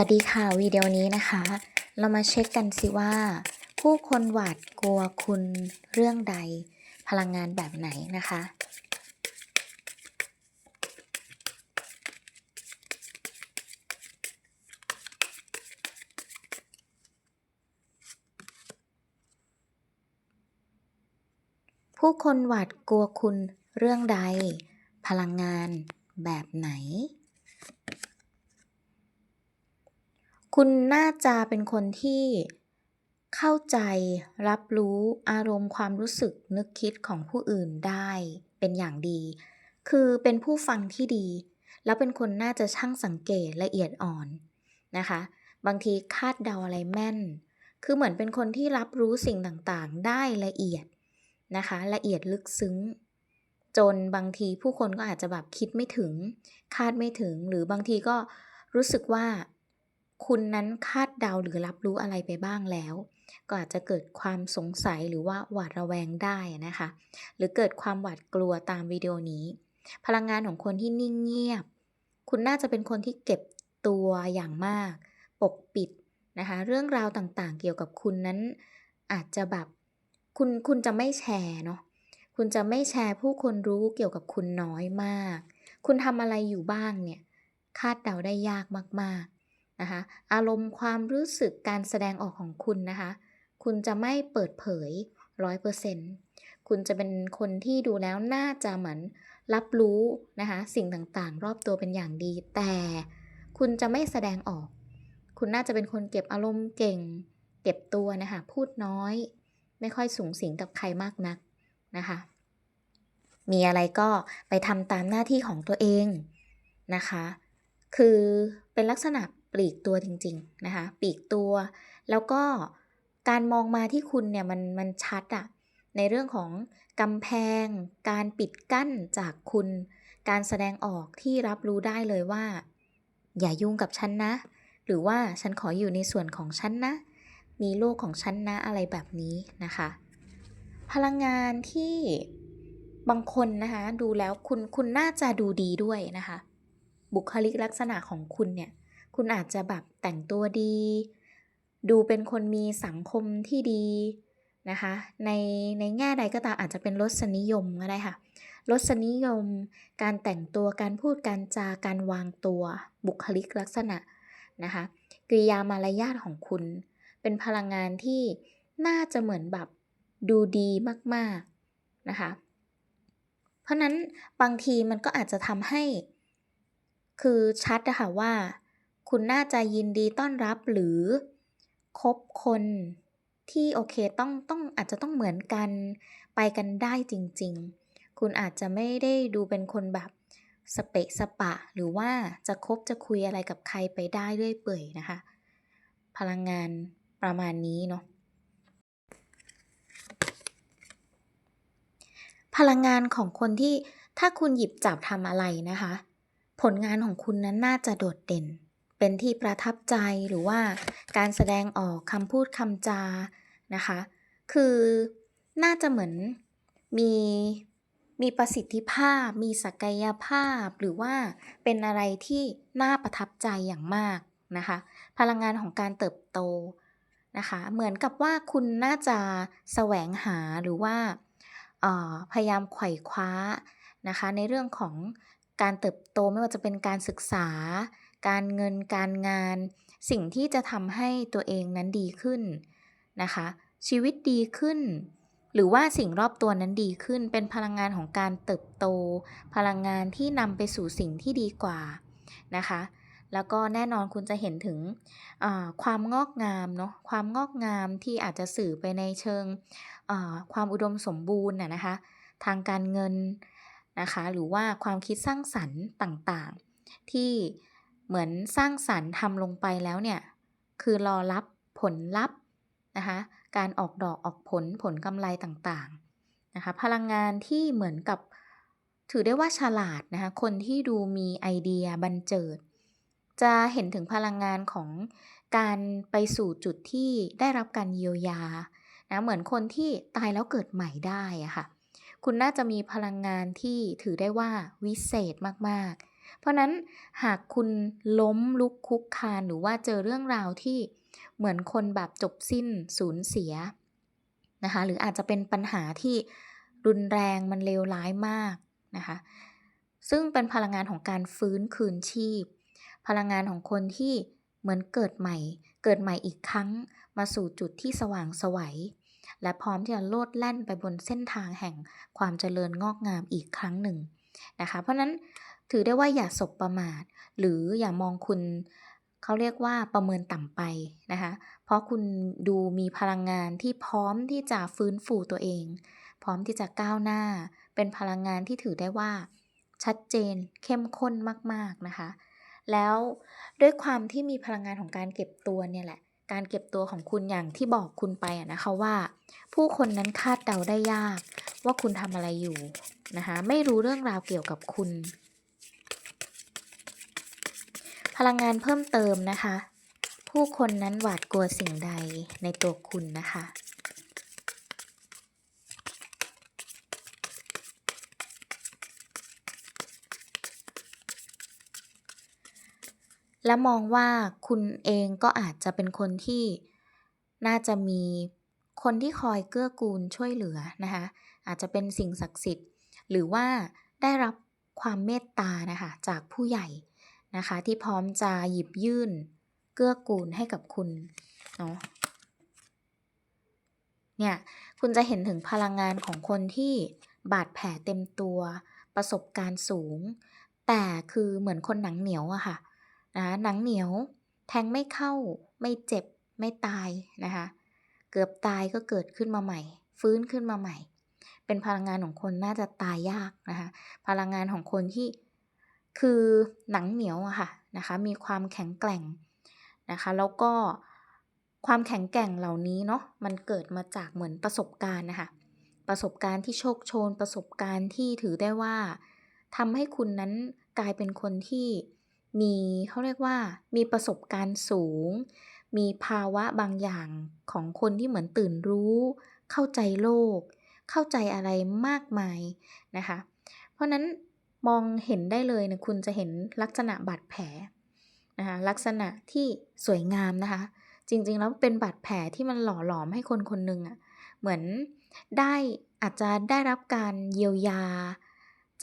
วัสดีค่ะวิดีโอนี้นะคะ เรามาเช็คกันสิว่า ผู้คนหวาดกลัวคุณเรื่องใด พลังงานแบบไหนนะคะ ผู้คนหวาดกลัวคุณเรื่องใด พลังงานแบบไหน คุณน่าจะเป็นคนที่เข้าใจรับรู้อารมณ์ความรู้สึกนึกคิดของผู้อื่นได้เป็นอย่างดี คือเป็นผู้ฟังที่ดี แล้วเป็นคนน่าจะช่างสังเกตละเอียดอ่อนนะคะ บางทีคาดเดาอะไรแม่น คือเหมือนเป็นคนที่รับรู้สิ่งต่างๆ ได้ละเอียดนะคะ ละเอียดลึกซึ้ง จนบางทีผู้คนก็อาจจะแบบคิดไม่ถึง คาดไม่ถึง หรือบางทีก็รู้สึกว่า คุณนั้นคาดเดาหรือรับรู้อะไรไปบ้างแล้ว ก็อาจจะเกิดความสงสัยหรือว่าหวาดระแวงได้นะคะ หรือเกิดความหวาดกลัวตามวิดีโอนี้ พลังงานของคนที่นิ่งเงียบ คุณน่าจะเป็นคนที่เก็บตัวอย่างมาก ปกปิดนะคะ เรื่องราวต่างๆ เกี่ยวกับคุณนั้น อาจจะแบบคุณคุณจะไม่แชร์เนาะคุณจะไม่แชร์ผู้คนรู้เกี่ยวกับคุณน้อยมาก คุณทำอะไรอยู่บ้างเนี่ยคาดเดาได้ยากมากๆ นะคะอารมณ์ความรู้สึกการแสดงออกของคุณนะคะ คุณจะไม่เปิดเผยร้อยเปอร์เซ็นต์คุณจะเป็นคนที่ดูแล้วน่าจะเหมือนรับรู้นะคะสิ่งต่างๆ รอบตัวเป็นอย่างดี แต่คุณจะไม่แสดงออก คุณน่าจะเป็นคนเก็บอารมณ์เก่ง เก็บตัวนะคะพูดน้อย ไม่ค่อยสูงสิงกับใครมากนักนะคะ มีอะไรก็ไปทำตามหน้าที่ของตัวเองนะคะ คือเป็นลักษณะ ปลีกตัวจริง ๆ นะคะปลีกตัว แล้วก็การมองมาที่คุณเนี่ยมันมันชัดอะในเรื่องของกำแพง การปิดกั้นจากคุณ การแสดงออกที่รับรู้ได้เลยว่า อย่ายุ่งกับฉันนะ หรือว่าฉันขออยู่ในส่วนของฉันนะ มีโลกของฉันนะอะไรแบบนี้นะคะ พลังงานที่บางคนนะคะดูแล้วคุณคุณน่าจะดูดีด้วยนะคะ บุคลิกลักษณะของคุณเนี่ย คุณอาจจะแบบแต่งตัวดี ดูเป็นคนมีสังคมที่ดีนะคะ ในในแง่ใดก็ตามอาจจะเป็นรสนิยมก็ได้ค่ะรสนิยม การแต่งตัวการพูดการจาการวางตัวบุคลิกลักษณะนะคะกริยามารยาทของคุณ เป็นพลังงานที่น่าจะเหมือนแบบดูดีมากๆนะคะ เพราะนั้นบางทีมันก็อาจจะทำให้ คือชัดอะค่ะว่า คุณน่าจะยินดีต้อนรับหรือคบคนที่โอเคต้องต้องอาจจะต้องเหมือนกันไปกันได้จริง ๆ คุณอาจจะไม่ได้ดูเป็นคนแบบสเปะสปะ หรือว่าจะคบจะคุยอะไรกับใครไปได้เรื่อยเปื่อยนะคะ พลังงานประมาณนี้เนาะพลังงานของคนที่ถ้าคุณหยิบจับทำอะไรนะคะ ผลงานของคุณนั้นน่าจะโดดเด่น เป็นที่ประทับใจหรือว่าการแสดงออกคำพูดคำจานะคะ คือน่าจะเหมือนมีมีประสิทธิภาพ มีศักยภาพ หรือว่าเป็นอะไรที่น่าประทับใจอย่างมากนะคะ พลังงานของการเติบโตนะคะ เหมือนกับว่าคุณน่าจะแสวงหาหรือว่าพยายามไขว่คว้านะคะ ในเรื่องของการเติบโตไม่ว่าจะเป็นการศึกษา การเงินการงาน สิ่งที่จะทำให้ตัวเองนั้นดีขึ้นนะคะ ชีวิตดีขึ้น หรือว่าสิ่งรอบตัวนั้นดีขึ้น เป็นพลังงานของการเติบโต พลังงานที่นำไปสู่สิ่งที่ดีกว่านะคะ แล้วก็แน่นอนคุณจะเห็นถึงความงอกงามเนาะความงอกงามที่อาจจะสื่อไปในเชิงความอุดมสมบูรณ์นะคะ ทางการเงินนะคะ หรือว่าความคิดสร้างสรรค์ต่างๆ ที่ เหมือนสร้างสรรค์ทำลงไปแล้วเนี่ย คือรอรับผลลัพธ์นะคะการออกดอกออกผลผลกำไรต่างๆนะคะพลังงานที่เหมือนกับถือได้ว่าฉลาดนะคะคนที่ดูมีไอเดียบันเจิด จะเห็นถึงพลังงานของการไปสู่จุดที่ได้รับการเยียวยานะเหมือนคนที่ตายแล้วเกิดใหม่ได้อะค่ะคุณน่าจะมีพลังงานที่ถือได้ว่าวิเศษมาก เพราะนั้นหากคุณล้มลุกคลุกคลานหรือว่าเจอเรื่องราวที่เหมือนคนแบบจบสิ้นสูญเสียนะคะหรืออาจจะเป็นปัญหาที่รุนแรงมันเลวร้ายมากนะคะซึ่งเป็นพลังงานของการฟื้นคืนชีพ พลังงานของคนที่เหมือนเกิดใหม่ เกิดใหม่อีกครั้งมาสู่จุดที่สว่างสวัยและพร้อมที่จะโลดแล่นไปบนเส้นทางแห่งความเจริญงอกงามอีกครั้งหนึ่งนะคะ เพราะนั้น ถือได้ว่าอย่าสบประมาท หรืออย่ามองคุณเขาเรียกว่าประเมินต่ำไปนะคะ เพราะคุณดูมีพลังงานที่พร้อมที่จะฟื้นฟูตัวเอง พร้อมที่จะก้าวหน้า เป็นพลังงานที่ถือได้ว่า ชัดเจนเข้มข้นมากๆนะคะ แล้วด้วยความที่มีพลังงานของการเก็บตัวเนี่ยแหละ การเก็บตัวของคุณอย่างที่บอกคุณไปอะนะคะว่า ผู้คนนั้นคาดเดาได้ยาก ว่าคุณทำอะไรอยู่นะคะ ไม่รู้เรื่องราวเกี่ยวกับคุณ พลังงานเพิ่มเติมนะคะ ผู้คนนั้นหวาดกลัวสิ่งใดในตัวคุณนะคะ และมองว่าคุณเองก็อาจจะเป็นคนที่น่าจะมีคนที่คอยเกื้อกูลช่วยเหลือนะคะ อาจจะเป็นสิ่งศักดิ์สิทธิ์ หรือว่าได้รับความเมตตานะคะจากผู้ใหญ่ นะคะ ที่พร้อมจะหยิบยื่น เกื้อกูลให้กับคุณเนาะเนี่ยคุณจะเห็นถึงพลังงานของคนที่บาดแผลเต็มตัว ประสบการณ์สูง แต่คือเหมือนคนหนังเหนียวอะค่ะนะหนังเหนียว แทงไม่เข้า ไม่เจ็บ ไม่ตายนะคะ เกือบตายก็เกิดขึ้นมาใหม่ ฟื้นขึ้นมาใหม่ เป็นพลังงานของคนน่าจะตายยากนะคะ พลังงานของคนที่ คือหนังเหนียวอะค่ะนะคะ มีความแข็งแกร่งนะคะ แล้วก็ความแข็งแกร่งเหล่านี้เนาะมันเกิดมาจากเหมือนประสบการณ์นะคะประสบการณ์ที่โชคโชนประสบการณ์ที่ถือได้ว่าทำให้คุณนั้นกลายเป็นคนที่มีเขาเรียกว่ามีประสบการณ์สูง มีภาวะบางอย่างของคนที่เหมือนตื่นรู้ เข้าใจโลก เข้าใจอะไรมากมายนะคะ เพราะนั้น มองเห็นได้เลยนะคุณจะเห็นลักษณะบาดแผลนะคะลักษณะที่สวยงามนะคะ จริงๆแล้วเป็นบาดแผลที่มันหล่อหลอมให้คนคนหนึ่งอะ่ะเหมือนได้อาจจะได้รับการเยียวยา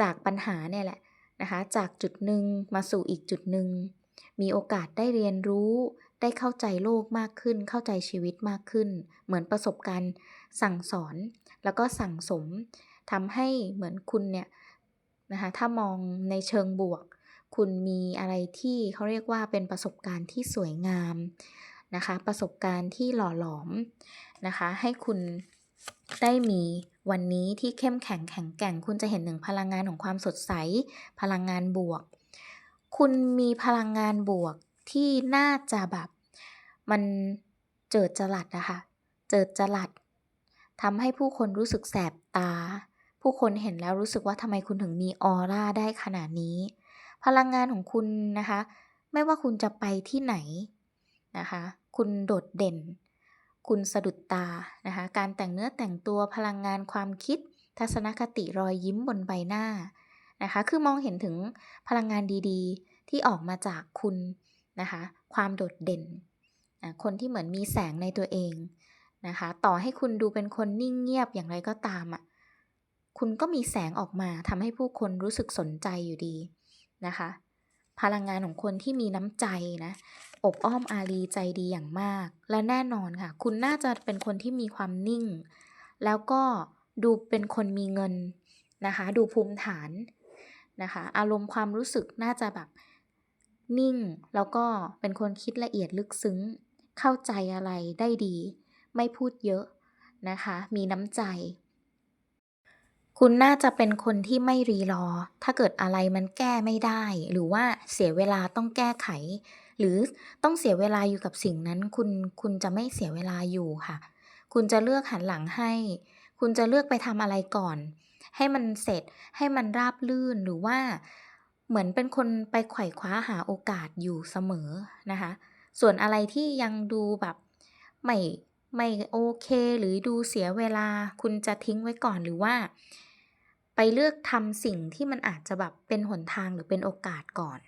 จากปัญหาเนี่ยแหละนะคะจากจุดหนึ่งมาสู่อีกจุดหนึ่งมีโอกาสได้เรียนรู้ ได้เข้าใจโลกมากขึ้น เข้าใจชีวิตมากขึ้น เหมือนประสบการณ์สั่งสอน แล้วก็สั่งสมทำให้เหมือนคุณเนี่ย นะคะถ้ามองในเชิงบวก คุณมีอะไรที่เขาเรียกว่าเป็นประสบการณ์ที่สวยงามนะคะประสบการณ์ที่หล่อหลอมนะคะให้คุณได้มีวันนี้ที่เข้มแข็งแข็งแกร่ง คุณจะเห็นหนึ่งพลังงานของความสดใส พลังงานบวก คุณมีพลังงานบวกที่น่าจะแบบมันเจิดจรัสนะคะ เจิดจรัสทำให้ผู้คนรู้สึกแสบตา ผู้คนเห็นแล้วรู้สึกว่าทำไมคุณถึงมีออร่าได้ขนาดนี้ พลังงานของคุณนะคะ ไม่ว่าคุณจะไปที่ไหนนะคะ คุณโดดเด่น คุณสะดุดตานะคะ การแต่งเนื้อแต่งตัวพลังงานความคิด ทัศนคติรอยยิ้มบนใบหน้านะคะ คือมองเห็นถึงพลังงานดีๆ ที่ออกมาจากคุณนะคะ ความโดดเด่นคนที่เหมือนมีแสงในตัวเองนะคะ ต่อให้คุณดูเป็นคนนิ่งเงียบอย่างไรก็ตามอะ คุณก็มีแสงออกมาทำให้ผู้คนรู้สึกสนใจอยู่ดีนะคะ พลังงานของคนที่มีน้ำใจนะ อบอ้อมอารีใจดีอย่างมาก และแน่นอนค่ะ คุณน่าจะเป็นคนที่มีความนิ่ง แล้วก็ดูเป็นคนมีเงินนะคะ ดูภูมิฐานนะคะ อารมณ์ความรู้สึกน่าจะแบบนิ่ง แล้วก็เป็นคนคิดละเอียดลึกซึ้ง เข้าใจอะไรได้ดี ไม่พูดเยอะนะคะ มีน้ำใจ คุณน่าจะเป็นคนที่ไม่รีรอ ถ้าเกิดอะไรมันแก้ไม่ได้ หรือว่าเสียเวลาต้องแก้ไข หรือต้องเสียเวลาอยู่กับสิ่งนั้น คุณคุณจะไม่เสียเวลาอยู่ค่ะ คุณจะเลือกหันหลังให้ คุณจะเลือกไปทำอะไรก่อน ให้มันเสร็จ ให้มันราบลื่น หรือว่าเหมือนเป็นคนไปไขว่คว้าหาโอกาสอยู่เสมอนะคะ ส่วนอะไรที่ยังดูแบบไม่ไม่โอเค หรือดูเสียเวลา คุณจะทิ้งไว้ก่อนหรือว่า ไปเลือกทำสิ่งที่มันอาจจะแบบเป็นหนทางหรือเป็นโอกาสก่อน